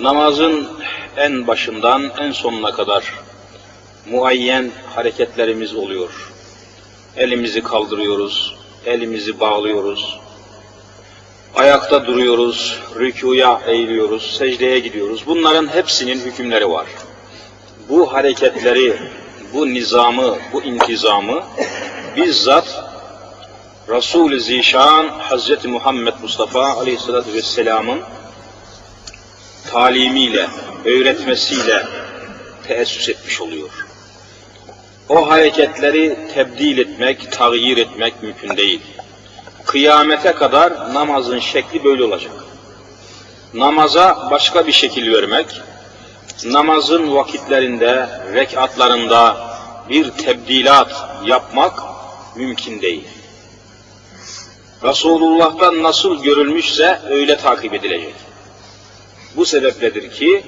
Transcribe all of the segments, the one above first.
Namazın en başından en sonuna kadar muayyen hareketlerimiz oluyor. Elimizi kaldırıyoruz, elimizi bağlıyoruz, ayakta duruyoruz, rükuya eğiliyoruz, secdeye gidiyoruz. Bunların hepsinin hükümleri var. Bu hareketleri, bu nizamı, bu intizamı bizzat Resul-i Zişan Hz. Muhammed Mustafa Aleyhisselatü Vesselam'ın talimiyle, öğretmesiyle teessüs etmiş oluyor. O hareketleri tebdil etmek, tağyir etmek mümkün değil. Kıyamete kadar namazın şekli böyle olacak. Namaza başka bir şekil vermek, namazın vakitlerinde, rekatlarında bir tebdilat yapmak mümkün değil. Resulullah'tan nasıl görülmüşse öyle takip edilecek. Bu sebepledir ki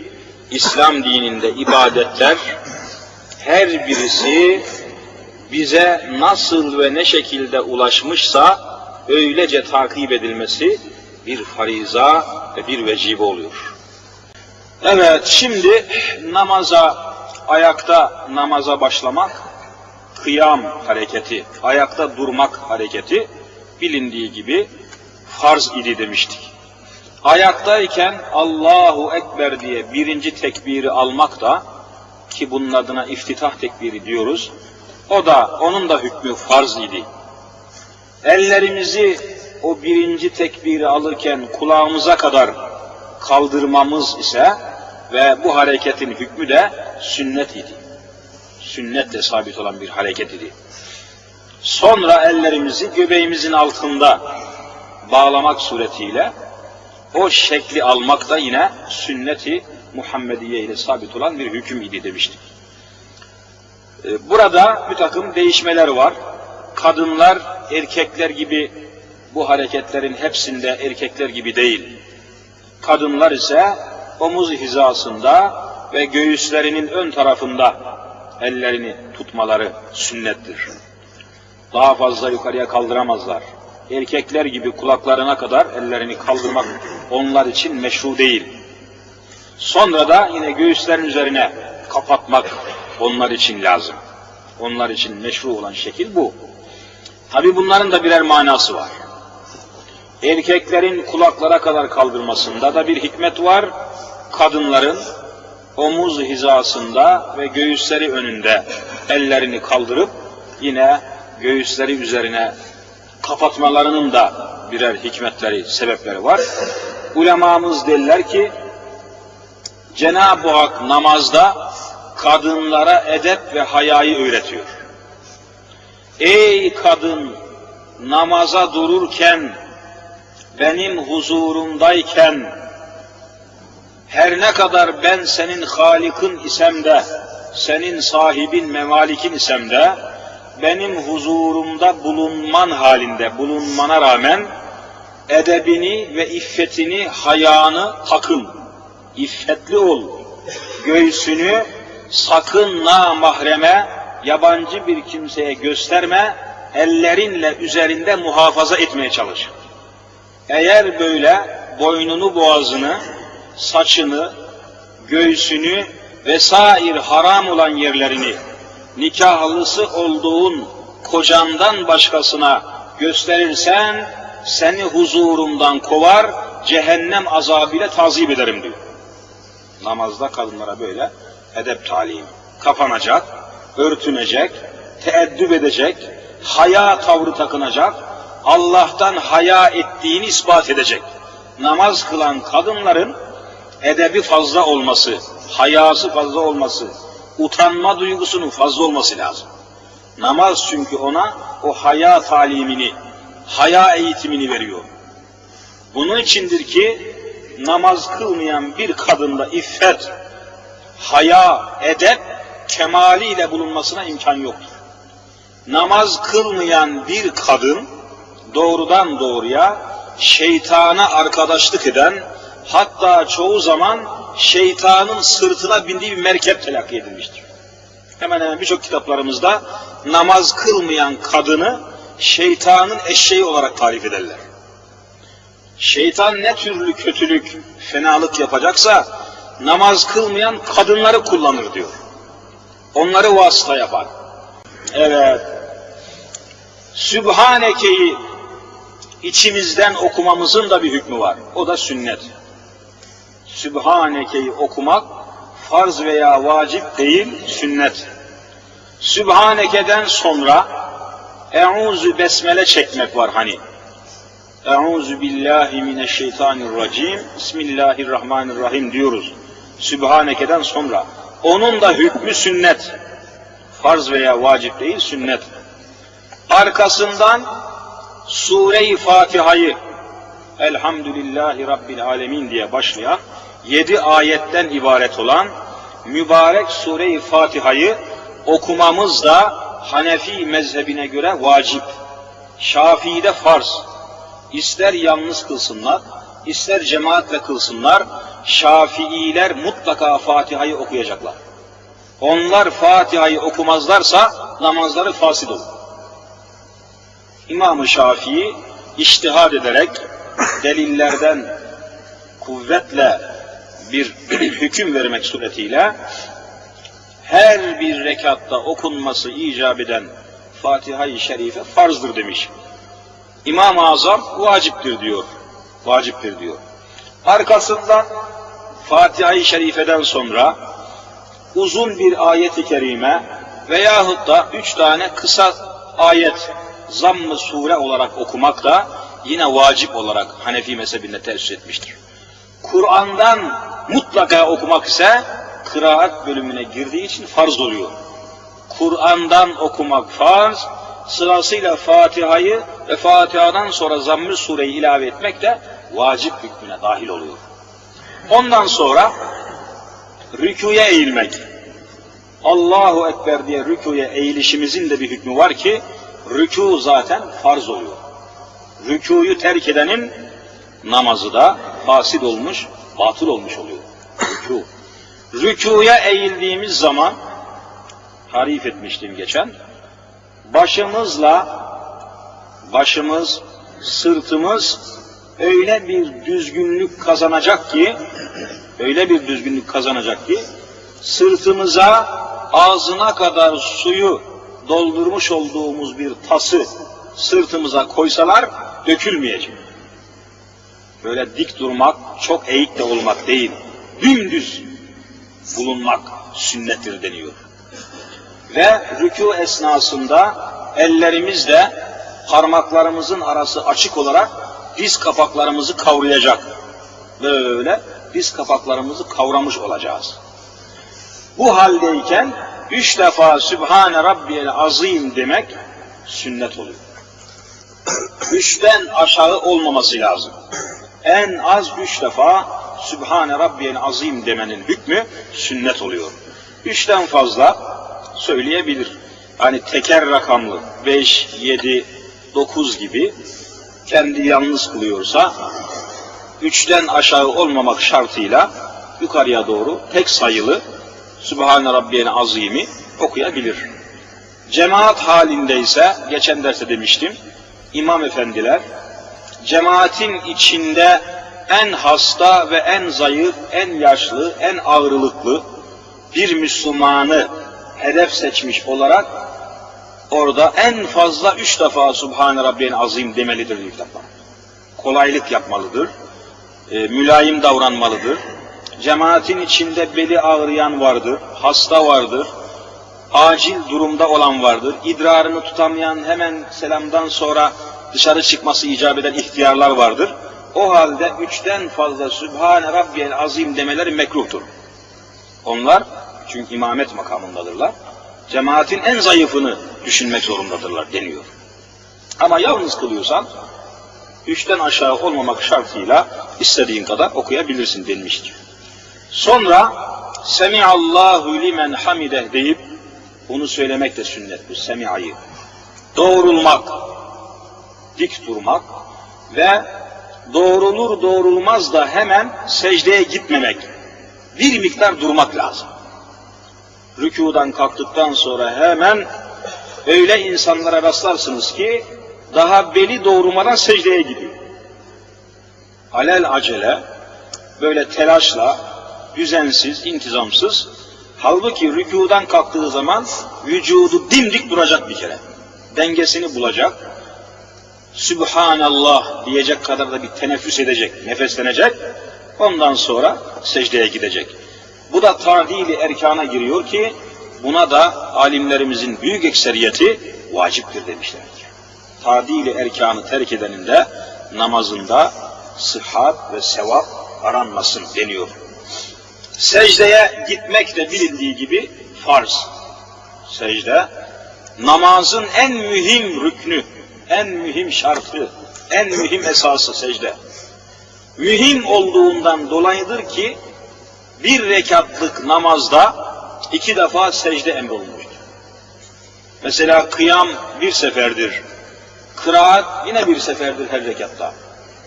İslam dininde ibadetler her birisi bize nasıl ve ne şekilde ulaşmışsa öylece takip edilmesi bir fariza ve bir vecibe oluyor. Evet şimdi namaza, ayakta namaza başlamak, kıyam hareketi, ayakta durmak hareketi bilindiği gibi farz idi demiştik. Ayaktayken Allahu Ekber diye birinci tekbiri almak da ki bunun adına iftitah tekbiri diyoruz. O da onun da hükmü farz idi. Ellerimizi o birinci tekbiri alırken kulağımıza kadar kaldırmamız ise ve bu hareketin hükmü de sünnet idi. Sünnetle sabit olan bir hareket idi. Sonra ellerimizi göbeğimizin altında bağlamak suretiyle o şekli almak da yine sünneti Muhammediye ile sabit olan bir hüküm idi demiştik. Burada bir takım değişmeler var. Kadınlar erkekler gibi bu hareketlerin hepsinde erkekler gibi değil. Kadınlar ise omuz hizasında ve göğüslerinin ön tarafında ellerini tutmaları sünnettir. Daha fazla yukarıya kaldıramazlar. Erkekler gibi kulaklarına kadar ellerini kaldırmak onlar için meşru değil. Sonra da yine göğüslerin üzerine kapatmak onlar için lazım. Onlar için meşru olan şekil bu. Tabi bunların da birer manası var. Erkeklerin kulaklara kadar kaldırmasında da bir hikmet var. Kadınların omuz hizasında ve göğüsleri önünde ellerini kaldırıp yine göğüsleri üzerine kapatmalarının da birer hikmetleri, sebepleri var. Ulemamız derler ki Cenab-ı Hak namazda kadınlara edep ve hayayı öğretiyor. Ey kadın namaza dururken benim huzurumdayken her ne kadar ben senin halikin isem de senin sahibin memalikin isem de benim huzurumda bulunman halinde bulunmana rağmen edebini ve iffetini, hayanı takın. İffetli ol. Göğsünü sakın namahreme, yabancı bir kimseye gösterme, ellerinle üzerinde muhafaza etmeye çalış. Eğer böyle boynunu boğazını, saçını, göğsünü vesair haram olan yerlerini nikahlısı olduğun kocandan başkasına gösterirsen seni huzurumdan kovar, cehennem azabıyla tazip ederim diyor. Namazda kadınlara böyle edep talim. Kapanacak, örtünecek, teeddüp edecek, haya tavrı takınacak, Allah'tan haya ettiğini ispat edecek. Namaz kılan kadınların edebi fazla olması, hayası fazla olması, utanma duygusunun fazla olması lazım. Namaz çünkü ona o haya talimini, haya eğitimini veriyor. Bunun içindir ki namaz kılmayan bir kadında iffet, haya, edep kemaliyle bulunmasına imkan yoktur. Namaz kılmayan bir kadın doğrudan doğruya şeytana arkadaşlık eden, hatta çoğu zaman şeytanın sırtına bindiği bir merkep telakki edilmiştir. Hemen hemen birçok kitaplarımızda namaz kılmayan kadını şeytanın eşeği olarak tarif ederler. Şeytan ne türlü kötülük, fenalık yapacaksa namaz kılmayan kadınları kullanır diyor. Onları vasıta yapar. Evet. Sübhaneke'yi içimizden okumamızın da bir hükmü var. O da sünnet. Sübhaneke'yi okumak farz veya vacip değil, sünnet. Sübhaneke'den sonra Euzu besmele çekmek var hani. Euzu billahi mineşşeytanirracim. Bismillahirrahmanirrahim diyoruz. Sübhaneke'den sonra. Onun da hükmü sünnet. Farz veya vacip değil, sünnet. Arkasından Sure-i Fatiha'yı Elhamdülillahi Rabbil Alemin diye başlayan yedi ayetten ibaret olan mübarek Sure-i Fatiha'yı okumamız da Hanefi mezhebine göre vacip. Şafii'de farz. İster yalnız kılsınlar, ister cemaatle kılsınlar, Şafiiler mutlaka Fatiha'yı okuyacaklar. Onlar Fatiha'yı okumazlarsa namazları fasit olur. İmam-ı Şafii iştihad ederek delillerden kuvvetle bir hüküm vermek suretiyle her bir rekatta okunması icap eden Fatiha-i Şerife farzdır demiş. İmam-ı Azam vaciptir diyor. Vaciptir diyor. Arkasından Fatiha-i Şerife'den sonra uzun bir ayet-i kerime veyahut da üç tane kısa ayet zamm-ı sure olarak okumak da yine vacip olarak Hanefi mezhebinde tercih etmiştir. Kur'an'dan mutlaka okumak ise kıraat bölümüne girdiği için farz oluyor. Kur'an'dan okumak farz, sırasıyla Fatiha'yı ve Fatiha'dan sonra zamm-ı sureyi ilave etmek de vacip hükmüne dahil oluyor. Ondan sonra rüküye eğilmek. Allahu Ekber diye rüküye eğilişimizin de bir hükmü var ki rükû zaten farz oluyor. Rükûyu terk edenin namazı da fasid olmuş, batıl olmuş oluyor. Rükû. Rükûya eğildiğimiz zaman tarif etmiştim geçen. Başımızla başımız, sırtımız öyle bir düzgünlük kazanacak ki öyle bir düzgünlük kazanacak ki sırtımıza ağzına kadar suyu doldurmuş olduğumuz bir tası sırtımıza koysalar dökülmeyecek. Böyle dik durmak, çok eğik de olmak değil, dümdüz bulunmak sünnettir deniyor. Ve rükû esnasında ellerimizle parmaklarımızın arası açık olarak diz kapaklarımızı kavrayacak. Böyle diz kapaklarımızı kavramış olacağız. Bu haldeyken üç defa Sübhane Rabbiyel Azim demek sünnet oluyor. Üçten aşağı olmaması lazım. En az üç defa Sübhane Rabbiyel Azim demenin hükmü sünnet oluyor. Üçten fazla söyleyebilir. Hani teker rakamlı beş, yedi, dokuz gibi kendi yalnız kılıyorsa üçten aşağı olmamak şartıyla yukarıya doğru tek sayılı Sübhane Rabbiyel Azim'i okuyabilir. Cemaat halindeyse, geçen derste demiştim, imam efendiler, cemaatin içinde en hasta ve en zayıf, en yaşlı, en ağırlıklı bir Müslümanı hedef seçmiş olarak orada en fazla üç defa Subhane Rabbiyel Azim demelidir ilk defa. Kolaylık yapmalıdır, e, mülayim davranmalıdır, cemaatin içinde beli ağrıyan vardır, hasta vardır, acil durumda olan vardır, idrarını tutamayan hemen selamdan sonra dışarı çıkması icap eden ihtiyarlar vardır. O halde üçten fazla Sübhane Rabbiyel Azim demeleri mekruhtur. Onlar çünkü imamet makamındadırlar. Cemaatin en zayıfını düşünmek zorundadırlar deniyor. Ama yalnız kılıyorsan üçten aşağı olmamak şartıyla istediğin kadar okuyabilirsin denmiştir. Sonra Semiallahu limen hamideh deyip bunu söylemek de sünnet bu semiayı. Doğrulmak, dik durmak ve doğrulur doğrulmaz da hemen secdeye gitmemek. Bir miktar durmak lazım. Rükudan kalktıktan sonra hemen öyle insanlara rastlarsınız ki daha beli doğurmadan secdeye gidiyor. Alel acele böyle telaşla düzensiz, intizamsız. Halbuki rükudan kalktığı zaman vücudu dimdik duracak bir kere. Dengesini bulacak. Sübhanallah diyecek kadar da bir teneffüs edecek, nefeslenecek. Ondan sonra secdeye gidecek. Bu da tadili erkana giriyor ki buna da alimlerimizin büyük ekseriyeti vaciptir demişlerdir. Tadili erkanı terk edenin de namazında sıhhat ve sevap aranmasın deniyor. Secdeye gitmek de bilindiği gibi farz. Secde namazın en mühim rüknü, en mühim şartı, en mühim esası secde. Mühim olduğundan dolayıdır ki bir rekatlık namazda iki defa secde emrolunmuştur. Mesela kıyam bir seferdir. Kıraat yine bir seferdir her rekatta.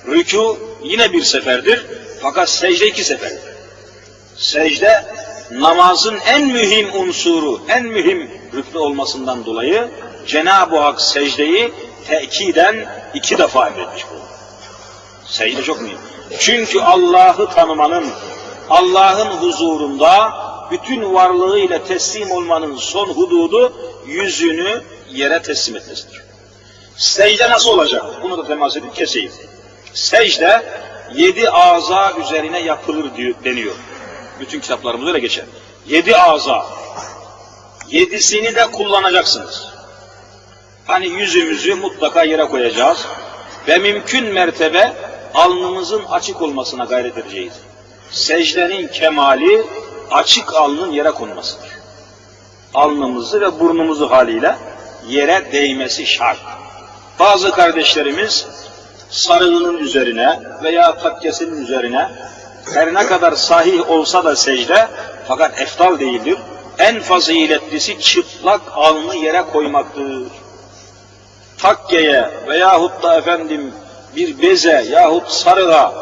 Rükû yine bir seferdir. Fakat secde iki seferdir. Secde namazın en mühim unsuru, en mühim rüknü olmasından dolayı Cenab-ı Hak secdeyi tekiden iki defa emretmiş bu. Secde çok mühim. Çünkü Allah'ı tanımanın, Allah'ın huzurunda bütün varlığıyla teslim olmanın son hududu yüzünü yere teslim etmesidir. Secde nasıl olacak? Bunu da temas edip keseyim. Secde yedi ağza üzerine yapılır diyor, deniyor. Bütün kitaplarımızda öyle geçer. Yedi ağza. Yedisini de kullanacaksınız. Hani yüzümüzü mutlaka yere koyacağız ve mümkün mertebe alnımızın açık olmasına gayret edeceğiz. Secdenin kemali açık alnın yere konmasıdır. Alnımızı ve burnumuzu haliyle yere değmesi şart. Bazı kardeşlerimiz sarığının üzerine veya takkesinin üzerine her ne kadar sahih olsa da secde fakat eftal değildir. En faziletlisi çıplak alnı yere koymaktır. Takkeye veyahut da efendim bir beze yahut sarığa,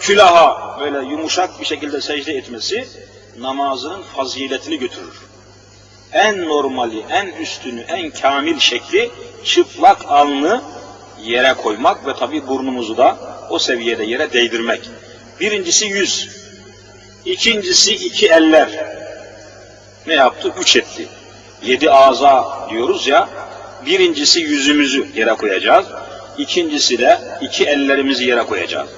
külaha böyle yumuşak bir şekilde secde etmesi namazının faziletini götürür. En normali, en üstünü, en kamil şekli çıplak alnı yere koymak ve tabi burnumuzu da o seviyede yere değdirmek. Birincisi yüz, ikincisi iki eller. Ne yaptı? Üç etti. Yedi ağza diyoruz ya, birincisi yüzümüzü yere koyacağız. İkincisi de iki ellerimizi yere koyacağız.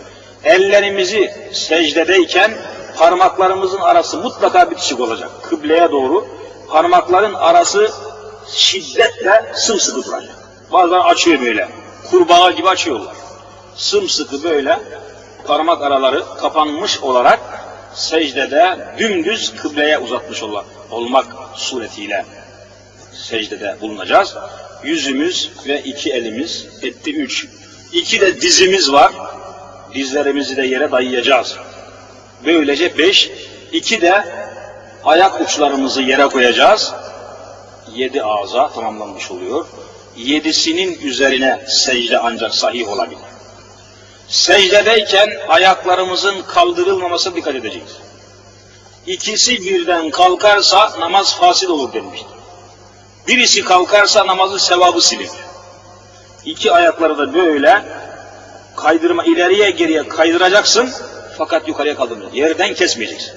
Ellerimizi secdedeyken parmaklarımızın arası mutlaka bitişik olacak. Kıbleye doğru parmakların arası şiddetle sımsıkı duracak. Bazen açıyor böyle. Kurbağa gibi açıyorlar. Sımsıkı böyle parmak araları kapanmış olarak secdede dümdüz kıbleye uzatmış olmak suretiyle secdede bulunacağız. Yüzümüz ve iki elimiz etti üç. İki de dizimiz var. Dizlerimizi de yere dayayacağız. Böylece beş. İki de ayak uçlarımızı yere koyacağız. Yedi ağza tamamlanmış oluyor. Yedisinin üzerine secde ancak sahih olabilir. Secdedeyken ayaklarımızın kaldırılmaması dikkat edeceğiz. İkisi birden kalkarsa namaz fasil olur denmiştir. Birisi kalkarsa namazın sevabı silinir. İki ayakları da böyle kaydırma ileriye geriye kaydıracaksın fakat yukarıya kaldırmayacaksın. Yerden kesmeyeceksin.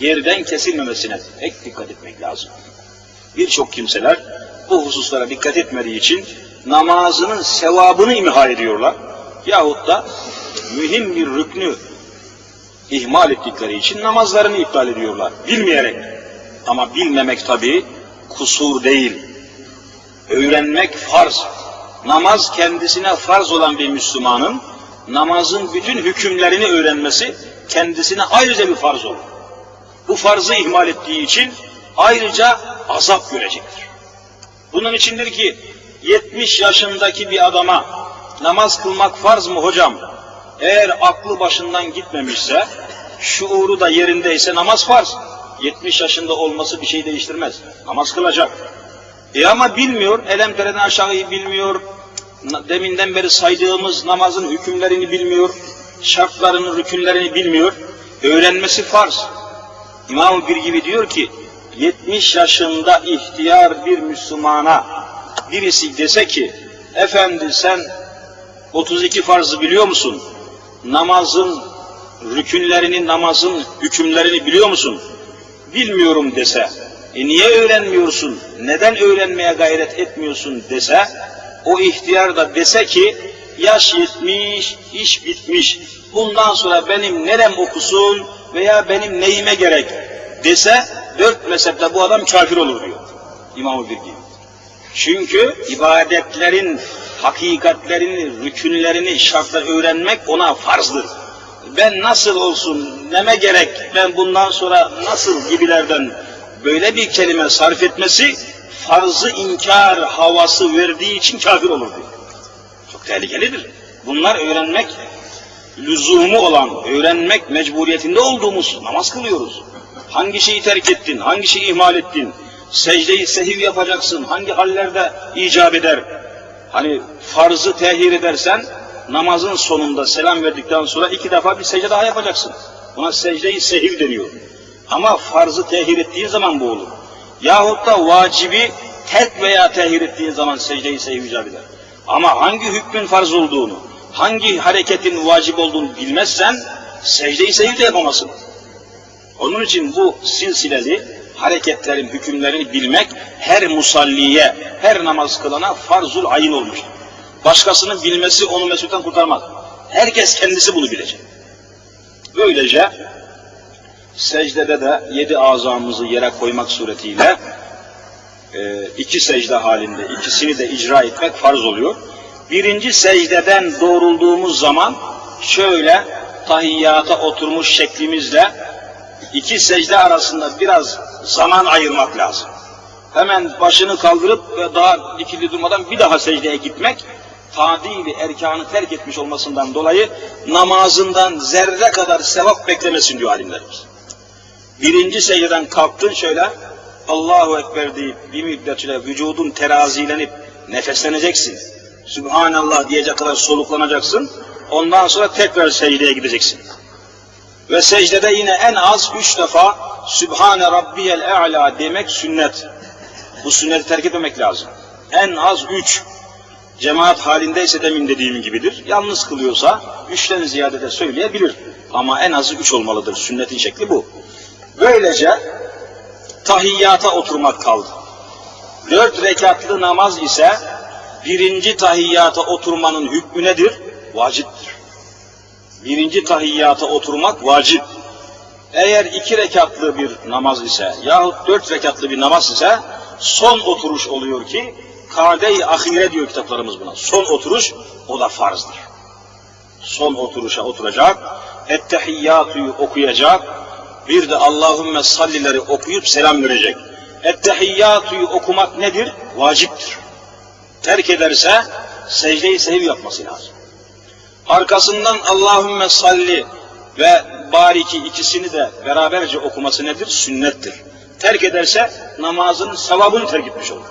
Yerden kesilmemesine pek dikkat etmek lazım. Birçok kimseler bu hususlara dikkat etmediği için namazının sevabını imha ediyorlar. Yahut da mühim bir rüknü ihmal ettikleri için namazlarını iptal ediyorlar. Bilmeyerek. Ama bilmemek tabi kusur değil. Öğrenmek farz. Namaz kendisine farz olan bir Müslümanın namazın bütün hükümlerini öğrenmesi kendisine ayrıca bir farz olur. Bu farzı ihmal ettiği için ayrıca azap görecektir. Bunun içindir ki 70 yaşındaki bir adama namaz kılmak farz mı hocam? Eğer aklı başından gitmemişse, şuuru da yerindeyse namaz farz. 70 yaşında olması bir şey değiştirmez. Namaz kılacak. E ama bilmiyor, elemtereden aşağıyı bilmiyor, deminden beri saydığımız namazın hükümlerini bilmiyor, şartlarının, rükünlerini bilmiyor. Öğrenmesi farz. İmam bir gibi diyor ki, 70 yaşında ihtiyar bir Müslümana birisi dese ki, efendi sen 32 farzı biliyor musun? Namazın rükünlerini, namazın hükümlerini biliyor musun? Bilmiyorum dese, e niye öğrenmiyorsun, neden öğrenmeye gayret etmiyorsun dese, o ihtiyar da dese ki, yaş yetmiş, iş bitmiş, bundan sonra benim nerem okusun veya benim neyime gerek dese, dört mezhepte bu adam kafir olur diyor İmam-ı Birgi. Çünkü ibadetlerin hakikatlerini, rükünlerini, şartları öğrenmek ona farzdır. Ben nasıl olsun, neme gerek, ben bundan sonra nasıl gibilerden böyle bir kelime sarf etmesi farzı inkar havası verdiği için kafir olur. Çok tehlikelidir. Bunlar öğrenmek lüzumu olan, öğrenmek mecburiyetinde olduğumuz namaz kılıyoruz. Hangi şeyi terk ettin, hangi şeyi ihmal ettin, secdeyi sehiv yapacaksın, hangi hallerde icap eder? Hani farzı tehir edersen, namazın sonunda selam verdikten sonra iki defa bir secde daha yapacaksın. Buna secde-i sehiv deniyor. Ama farzı tehir ettiğin zaman bu olur. Yahut da vacibi terk veya tehir ettiğin zaman secde-i sehiv icap eder. Ama hangi hükmün farz olduğunu, hangi hareketin vacip olduğunu bilmezsen, secde-i sehiv de yapamazsın. Onun için bu silsileli hareketlerin hükümlerini bilmek her musalliye, her namaz kılana farzul ayın olmuştur. Başkasının bilmesi onu mesulden kurtarmaz. Herkes kendisi bunu bilecek. Böylece secdede de yedi azamızı yere koymak suretiyle e, iki secde halinde ikisini de icra etmek farz oluyor. Birinci secdeden doğrulduğumuz zaman şöyle tahiyyata oturmuş şeklimizle iki secde arasında biraz zaman ayırmak lazım. Hemen başını kaldırıp ve daha dikili durmadan bir daha secdeye gitmek tadili erkanı terk etmiş olmasından dolayı namazından zerre kadar sevap beklemesin diyor alimlerimiz. Birinci secdeden kalktın şöyle Allahu Ekber deyip bir müddet süre vücudun terazilenip nefesleneceksin. Sübhanallah diyecek kadar soluklanacaksın. Ondan sonra tekrar secdeye gideceksin. Ve secdede yine en az üç defa Sübhane Rabbiyel E'la demek sünnet. Bu sünneti terk etmemek lazım. En az üç. Cemaat halindeyse demin dediğim gibidir. Yalnız kılıyorsa üçten ziyade de söyleyebilir. Ama en azı üç olmalıdır. Sünnetin şekli bu. Böylece tahiyyata oturmak kaldı. Dört rekatlı namaz ise birinci tahiyyata oturmanın hükmü nedir? Vaciptir. Birinci tahiyyata oturmak vacip. Eğer iki rekatlı bir namaz ise yahut dört rekatlı bir namaz ise son oturuş oluyor ki kade-i ahire diyor kitaplarımız buna. Son oturuş o da farzdır. Son oturuşa oturacak, ettehiyyatuyu okuyacak, bir de Allahümme sallileri okuyup selam verecek. Ettehiyyatuyu okumak nedir? Vaciptir. Terk ederse secde-i yapması lazım. Arkasından Allahümme salli ve bariki ikisini de beraberce okuması nedir? Sünnettir. Terk ederse namazın sevabını terk etmiş olur.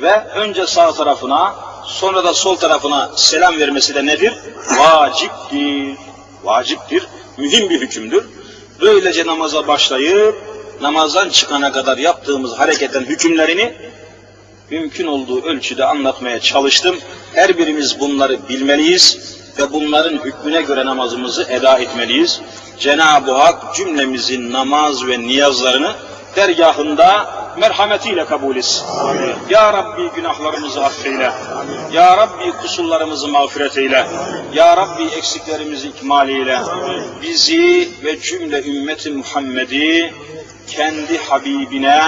Ve önce sağ tarafına sonra da sol tarafına selam vermesi de nedir? Vaciptir. Vaciptir. Mühim bir hükümdür. Böylece namaza başlayıp namazdan çıkana kadar yaptığımız hareketin hükümlerini mümkün olduğu ölçüde anlatmaya çalıştım. Her birimiz bunları bilmeliyiz ve bunların hükmüne göre namazımızı eda etmeliyiz. Cenab-ı Hak cümlemizin namaz ve niyazlarını dergahında merhametiyle kabul etsin. Amin. Ya Rabbi günahlarımızı affeyle. Amin. Ya Rabbi kusurlarımızı mağfiret eyle. Ya Rabbi eksiklerimizi ikmal eyle. Bizi ve cümle ümmeti Muhammed'i kendi Habibine,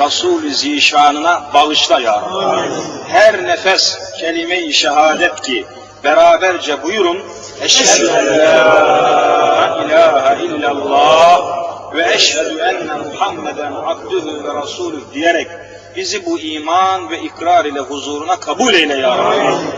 Resul-i Zişanına bağışla ya Rabbi. Her nefes kelime-i şehadet ki beraberce buyurun. Eşhedü en la ilahe illallah ve eşhedü enne Muhammeden abdühü ve rasulü diyerek bizi bu iman ve ikrar ile huzuruna kabul eyle ya Rabbi.